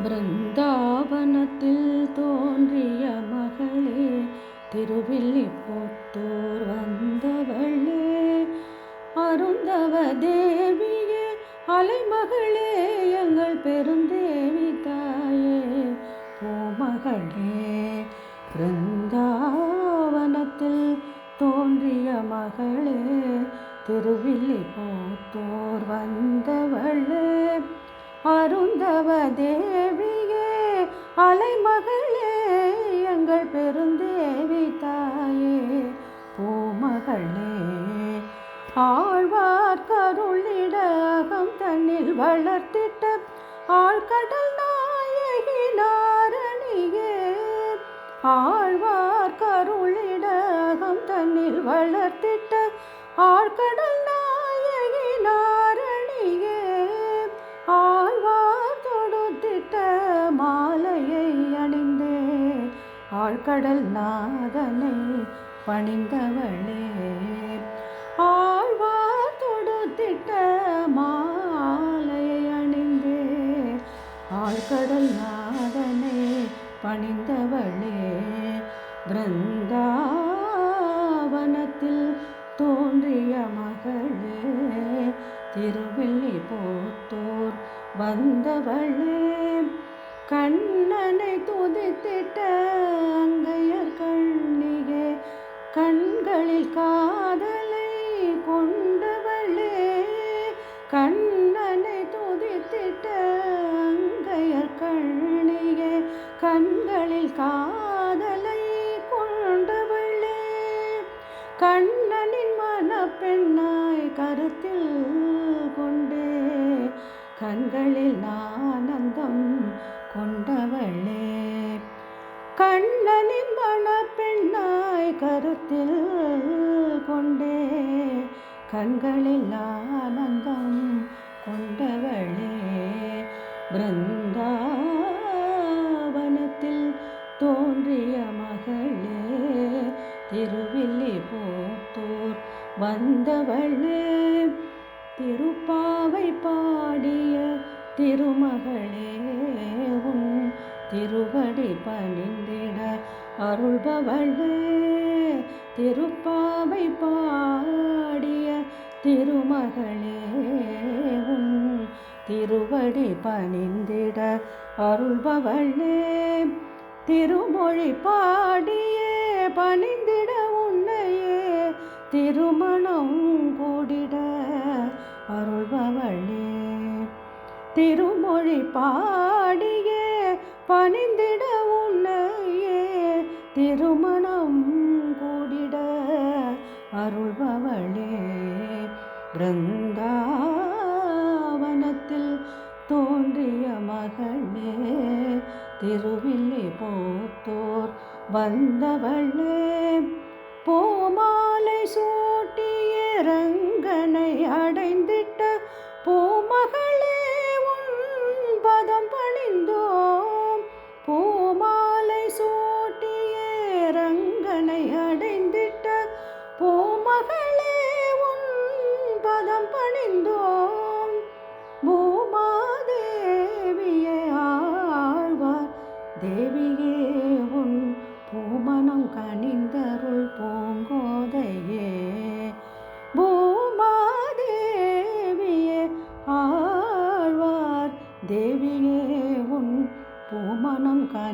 பிருந்தாவனத்தில் தோன்றிய மகளே திருவில்லி போத்தூர் வந்தவளே. அருந்தவ தேவியே அலைமகளே எங்கள் பெருந்தேவி தாயே. பூமகளே பிருந்தாவனத்தில் தோன்றிய மகளே திருவில்லி போத்தோர் வந்தவளே. அருந்தவ தேவியே அலைமகளே எங்கள் பெருந்தேவி தாயே பூமகளே. ஆழ்வார் கருளிட அகம் தன்னில் வளர்த்திட்ட ஆழ்கடல் நாயகி நாரணியே ஆழ்வார் கருளிட அகம் தன்னில் வளர்த்திட்ட ஆழ்கடல் ஆழ்கடல் நாதனை பணிந்தவளே. ஆழ்வார் தொடுத்திட்ட மாலையை அணிந்தே. ஆழ்கடல் நாதனை பணிந்தவளே. பிருந்தாவனத்தில் தோன்றிய மகளே திருவில்லி போத்தோர் வந்தவளே. கண்ணனை துதித்திட்ட அங்கையர் கண்ணிகே கண்களில் காதலை கொண்டவளே. கண்ணனை துதித்திட்ட அங்கையர் கண்ணிகே கண்களில் காதலை கொண்டவளே. கண்ணனின் மனப்பெண்ணாய் கருத்தில் கொண்டே கண்களில் ஆனந்தம் கொண்டவளே. கண்ணனின் மணப்பெண்ணாய் கருத்தில் கொண்டே. கண்களில் ஆனந்தம் கொண்டவளே. பிருந்தாவனத்தில் தோன்றிய மகளே. திருவில்லி போத்தூர் வந்தவளே. திருப்பாவை பாடிய திருமகளே. திருவடி பணிந்திட அருள்பவளே திருப்பாவை பாடிய திருமகளே உன் திருவடி பணிந்திட அருள்பவளே திருமொழி பாடியே பணிந்திட உன்னையே திருமணம் கூடிட அருள்பவளே. திருமொழி பாடிய பணிந்திட உன்னையே திருமணம் கூடிட அருள்பவளே. பிருந்தாவனத்தில் தோன்றிய மகளே திருவில்லி போத்தோர் வந்தவளே. பூமாலை சூட்டிய ரங்கனை அடைந்திட்ட பூமகளே உன் பதம் பணி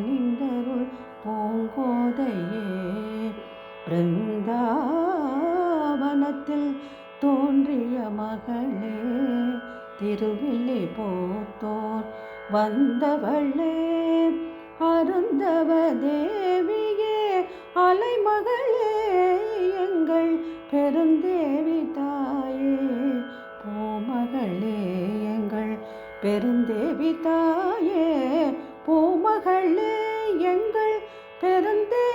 நின்றருள் பூங்கோதையே. பிருந்தாவனத்தில் தோன்றிய மகளே திருவில்லி போத்தோர் வந்தவளே. அருந்தவ தேவியே அலைமகளே எங்கள் பெருந்தேவி தாயே. பூமகளே எங்கள் பெருந்தேவி தாயே பூமகளே எங்கள் பெருந்தே